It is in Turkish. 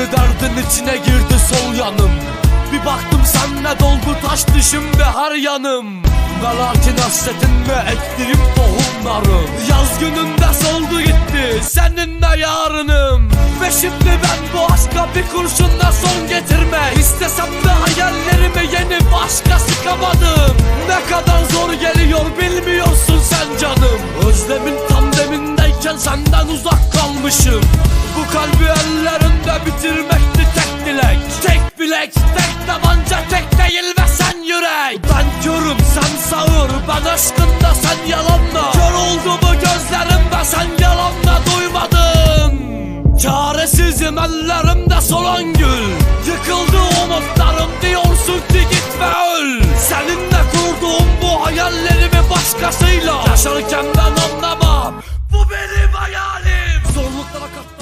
Aynı derdin içine girdi sol yanım. Bir baktım senle doldu taştı şimdi her yanım. Ve lakin hasretinle ektiğim tohumlarım. Yaz gününde soldu gitti seninle yarınım. Ve şimdi ben bu aşka bir kurşunla son getirmek İstesem de hayallerime yeni başka sıkamadım. Ne kadar zor geliyor bilmiyorsun sen canım. Özlemin tam demindeyken senden uzak kalmışım. Bu kalbi ellerinde bitirmekti tek dilek. Tek bilek, tek tabanca, tek değil ve sen yürek. Ben körüm, sen sağır, ben aşkında sen yalanla. Kör oldu bu gözlerim ve sen yalanla duymadın. Çaresizim ellerimde solan gül. Yıkıldı umutlarım diyorsun ki git ve öl. Seninle kurduğum bu hayallerimi başkasıyla. Yaşarken ben anlamam Zorluklara katlanıp